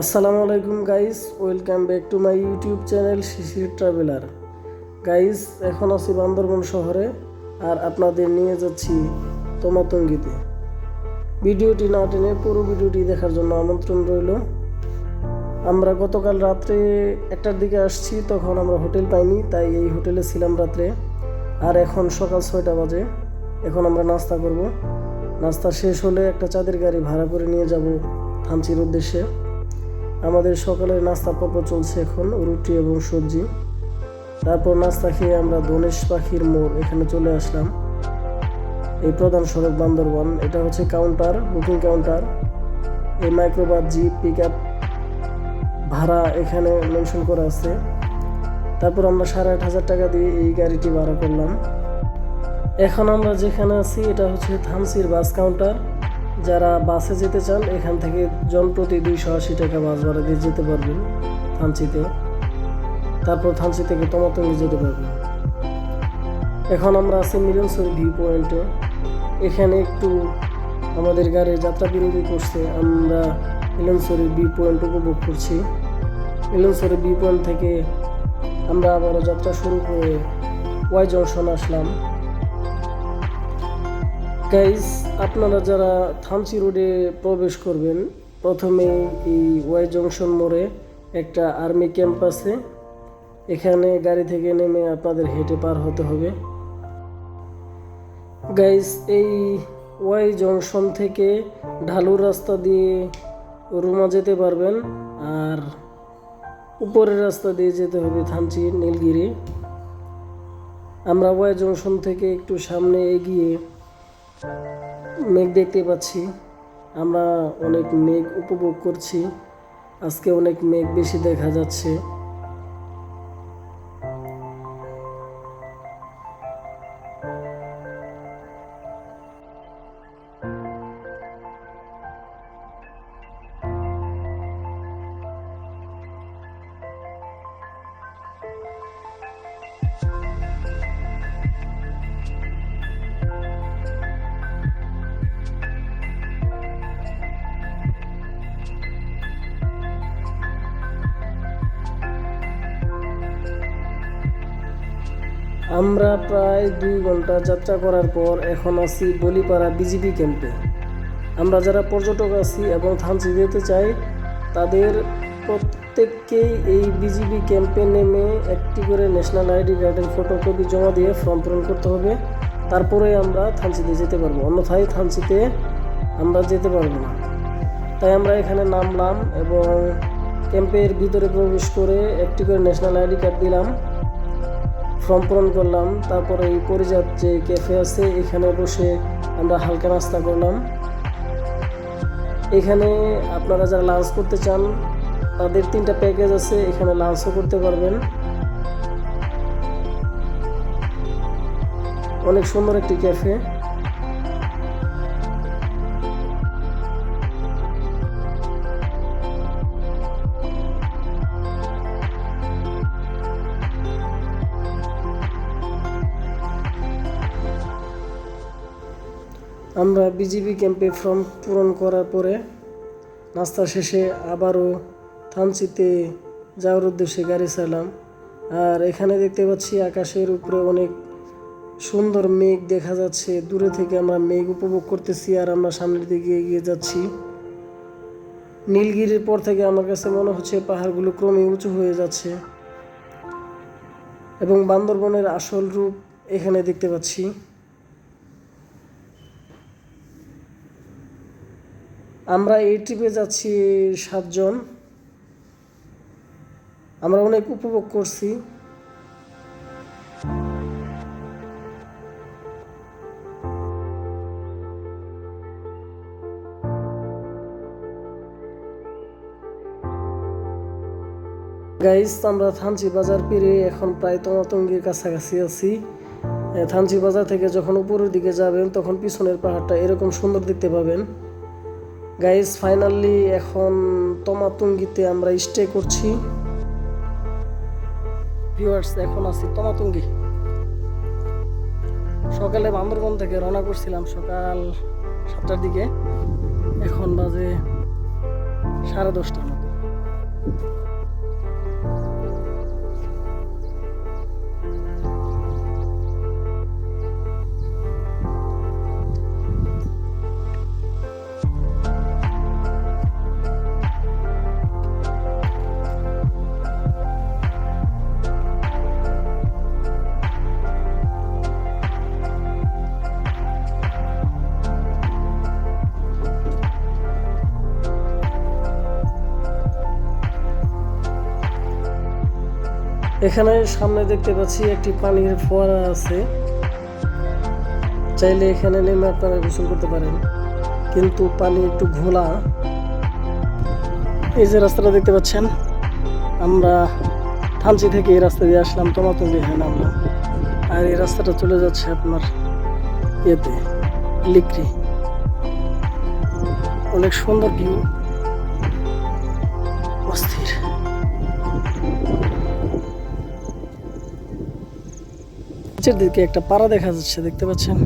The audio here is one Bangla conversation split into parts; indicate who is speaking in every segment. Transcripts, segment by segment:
Speaker 1: আসসালামু আলাইকুম guys, welcome back to my YouTube channel Shishir traveller. Guys, এখন আছি বান্দরবন শহরে আর আপনাদের নিয়ে যাচ্ছি তোমাতঙ্গিতে। ভিডিওটি না টেনে পুরো ভিডিওটি দেখার জন্য আমন্ত্রণ রইল। আমরা গতকাল রাত্রে একটার দিকে আসছি, তখন আমরা হোটেল পাইনি, তাই এই হোটেলে ছিলাম রাত্রে। আর এখন সকাল ছয়টা বাজে, এখন আমরা নাস্তা করব। নাস্তা শেষ হলে একটা চাঁদের গাড়ি ভাড়া করে নিয়ে যাব থানচির উদ্দেশ্যে। আমাদের সকালের নাস্তা পর্ব চলছে এখন, রুটি এবং সবজি। তারপর নাস্তা খেয়ে আমরা ধনেশ পাখির মোড় এখানে চলে আসলাম। এই প্রধান সড়ক বান্দরবান, এটা হচ্ছে কাউন্টার, বুকিং কাউন্টার। এই মাইক্রোবাস, জিপ পিক আপ ভাড়া এখানে মেনশন করা আছে। তারপর আমরা সাড়ে আট হাজার টাকা দিয়ে এই গাড়িটি ভাড়া করলাম। এখন আমরা যেখানে আছি, এটা হচ্ছে থামসির বাস কাউন্টার। যারা বাসে যেতে চান, এখান থেকে জন প্রতি দুইশো আশি টাকা বাস ভাড়া দিয়ে যেতে পারবেন থানচিতে। তারপর থানচি থেকে তমাতঙ্গি যেতে পারবেন। এখন আমরা আছি মিলনসরি ভিউ পয়েন্টে। এখানে একটু আমাদের গাড়ির যাত্রা বিরতি করছে। আমরা মিলনসরি ভিউ পয়েন্ট উপভোগ করছি। মিলনসরি ভিউ পয়েন্ট থেকে আমরা আবারও যাত্রা শুরু করে ওয়াই জংশন আসলাম। গাইজ আপনারা যারা থামসি রোডে প্রবেশ করবেন, প্রথমে এই ওয়াই জংশন মোড়ে একটা আর্মি ক্যাম্প আছে। এখানে গাড়ি থেকে নেমে আপনাদের হেঁটে পার হতে হবে। গাইজ এই ওয়াই জংশন থেকে ঢালু রাস্তা দিয়ে রুমা যেতে পারবেন, আর উপরের রাস্তা দিয়ে যেতে হবে থানচি, নীলগিরি। আমরা ওয়াই জংশন থেকে একটু সামনে এগিয়ে মেঘ দেখতে পাচ্ছি। আমরা অনেক মেঘ উপভোগ করছি। আজকে অনেক মেঘ বেশি দেখা যাচ্ছে। আমরা প্রায় দুই ঘণ্টা যাত্রা করার পর এখন আছি বলিপাড়া বিজিবি ক্যাম্পে। আমরা যারা পর্যটক আছি এবং থানচি যেতে চাই, তাদের প্রত্যেককেই এই বিজিবি ক্যাম্পে নেমে একটি করে ন্যাশনাল আইডি কার্ডের ফটোকপি জমা দিয়ে ফর্ম পূরণ করতে হবে। তারপরে আমরা থানচিতে যেতে পারব। অন্যথায় থানচিতে আমরা যেতে পারব না। তাই আমরা এখানে নামলাম এবং ক্যাম্পের ভিতরে প্রবেশ করে একটি করে ন্যাশনাল আইডি কার্ড দিলাম। ফর্ম পূরণ করলাম। তারপরে এই পরিজাত যে ক্যাফে আছে, এখানে বসে আমরা হালকা নাস্তা করলাম। এখানে আপনারা যারা লাঞ্চ করতে চান, তাদের তিনটা প্যাকেজ আছে, এখানে লাঞ্চও করতে পারবেন। অনেক সুন্দর একটি ক্যাফে আমরা বিজিবি ক্যাম্পে ফর্ম পূরণ করার পরে নাস্তা শেষে আবারও থানচিতে যাওয়ার উদ্দেশ্যে গাড়ি চালাম আর এখানে দেখতে পাচ্ছি আকাশের উপরে অনেক সুন্দর মেঘ দেখা যাচ্ছে। দূরে থেকে আমরা মেঘ উপভোগ করতেছি আর আমরা সামনের দিকে এগিয়ে যাচ্ছি। নীলগিরির পর থেকে আমার কাছে মনে হচ্ছে পাহাড়গুলো ক্রমে উঁচু হয়ে যাচ্ছে এবং বান্দরবনের আসল রূপ এখানে দেখতে পাচ্ছি। আমরা এই ট্রিপে যাচ্ছি সাতজন। আমরা অনেক উপভোগ করছি। গাইস আমরা থানচি বাজার পেরে এখন প্রায় তমাতঙ্গির কাছাকাছি আছি। থানচি বাজার থেকে যখন উপরের দিকে যাবেন, তখন পিছনের পাহাড়টা এরকম সুন্দর দেখতে পাবেন। গাইস ফাইনালি এখন তমাতুঙ্গিতে আমরা স্টে করছি। ভিউয়ার্স এখন আছি তমাতুঙ্গি সকালে বান্দরবন থেকে রওনা করছিলাম সকাল সাতটার দিকে। এখন বাজে সাড়ে দশটার মতো। এখানে সামনে দেখতে পাচ্ছি একটি পানির ফোয়ারা আছে। চাইলে এখানে নেমে আপনারা গোসল করতে পারেন। কিন্তু পানি একটু ঘোলা। এই যে রাস্তাটা দেখতে পাচ্ছেন, আমরা থানচি থেকে এই রাস্তা দিয়ে আসলাম তোমাতুঙ্গি হ্যাঁ নামলাম। আর এই রাস্তাটা চলে যাচ্ছে আপনার ইয়েতে লিক্রি অনেক সুন্দর ভিউ নিচের দিকে একটা পাড়া দেখা যাচ্ছে, দেখতে পাচ্ছেন?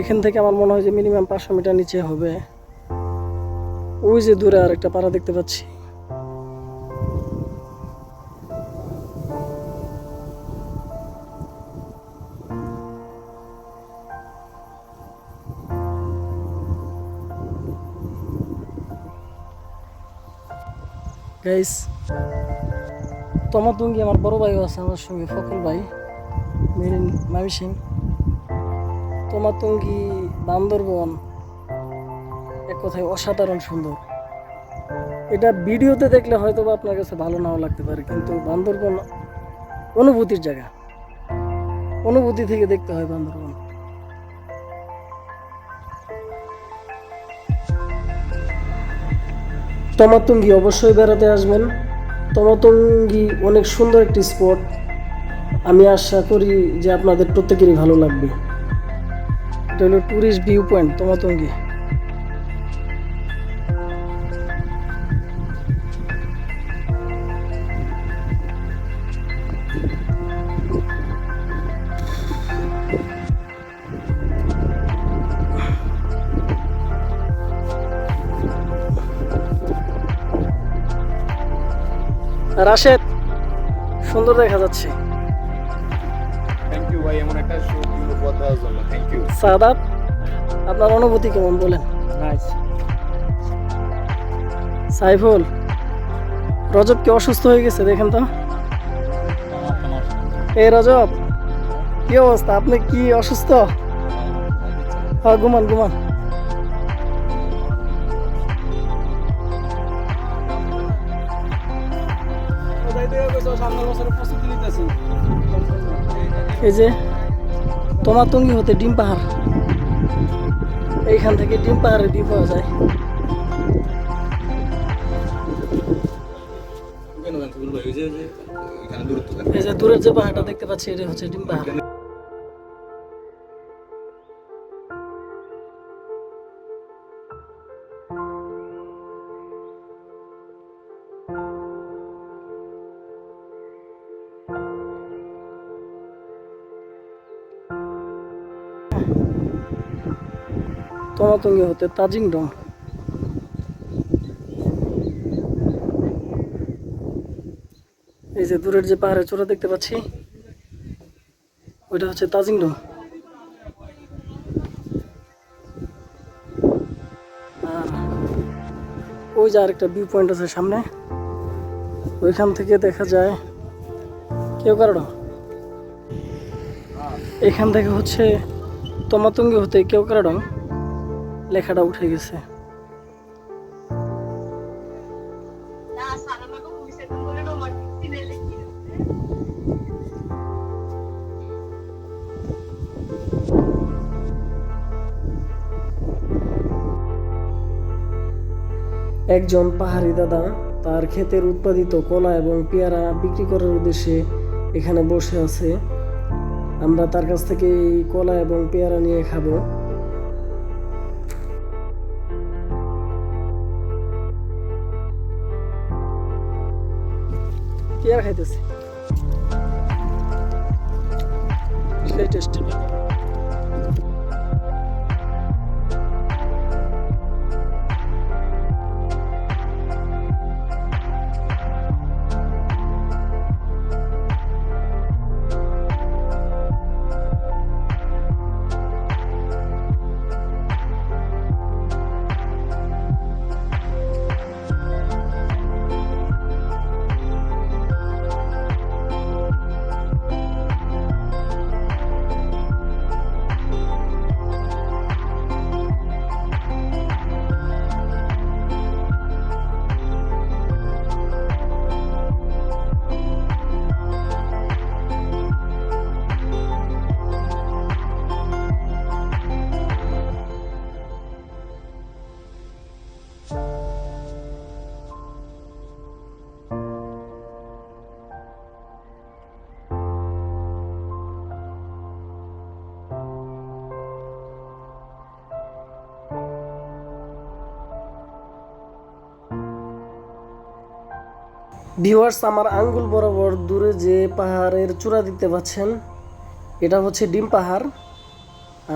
Speaker 1: এখান থেকে আমার মনে হয় যে মিনিমাম পাঁচশো মিটার নিচে হবে। ওই যে দূরে আর একটা পাড়া দেখতে পাচ্ছি। গাইস তমাতুঙ্গি আমার বড় ভাইও আছে আমার সঙ্গে ফকল ভাই। মেরিন মামিসিং তমাতুঙ্গি বান্দরবন এক কথায় অসাধারণ সুন্দর। এটা ভিডিওতে দেখলে হয়তো বা আপনার কাছে ভালো নাও লাগতে পারে, কিন্তু বান্দরবন অনুভূতির জায়গা। অনুভূতি থেকে দেখতে হয় বান্দরবন। তমাতুঙ্গি অবশ্যই বেড়াতে আসবেন। তমাতুঙ্গি অনেক সুন্দর একটি স্পট। আমি আশা করি যে আপনাদের প্রত্যেকেরই ভালো লাগবে। এটা হলো tourist view point Tamatungi. Rashed, সুন্দর দেখা যাচ্ছে।
Speaker 2: ইউ ভাই এমন একটা পথ দেওয়ার জন্য থ্যাংক ইউ
Speaker 1: সাদাব আপনার অনুভূতি কেমন বলেন?
Speaker 2: নাইস
Speaker 1: সাইফুল রজব কি অসুস্থ হয়ে গেছে দেখেন তো? এই রজব কি অবস্থা? আপনি কি অসুস্থ? হ্যাঁ ঘুমান ঘুমান। এই যে তোমার তঙ্গি হতে ডিম পাহাড়। এইখান থেকে ডিম পাহাড়ে ডিম পাওয়া যায়। এই যে দূরের যে পাহাড়টা দেখতে পাচ্ছি, এটা হচ্ছে ডিম পাহাড়। তমাতঙ্গি হতে তাজিং ডং। এই যে দূরের যে পাহাড়ের চূড়া দেখতে পাচ্ছি, ওইটা হচ্ছে তাজিং ডং। ওই যে আরেকটা ভিউ পয়েন্ট আছে সামনে, ওইখান থেকে দেখা যায় কেউ কারণ এখান থেকে হচ্ছে তমাতঙ্গি হতে কেউ কারণ লেখাটা উঠে গেছে. একজন পাহাড়ি দাদা তার ক্ষেতের উৎপাদিত কলা এবং পেয়ারা বিক্রি করার উদ্দেশ্যে এখানে বসে আছে। আমরা তার কাছ থেকে এই কলা এবং পেয়ারা নিয়ে খাব। পেয়ারা খাইতেছি। সেই টেস্টি ভিউয়ার্স আমার আঙ্গুল বরাবর দূরে যে পাহাড়ের চূড়া দেখতে পাচ্ছেন, এটা হচ্ছে ডিম পাহাড়।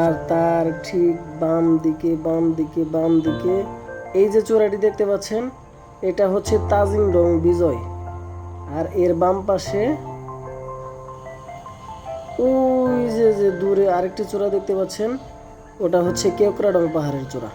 Speaker 1: আর তার ঠিক বাম দিকে বাম দিকে বাম দিকে এই যে চূড়াটি দেখতে পাচ্ছেন, এটা হচ্ছে তাজিং ডং বিজয়। আর এর বাম পাশে ওই যে যে দূরে আরেকটি চূড়া দেখতে পাচ্ছেন, ওটা হচ্ছে কেওক্রাডং পাহাড়ের চূড়া।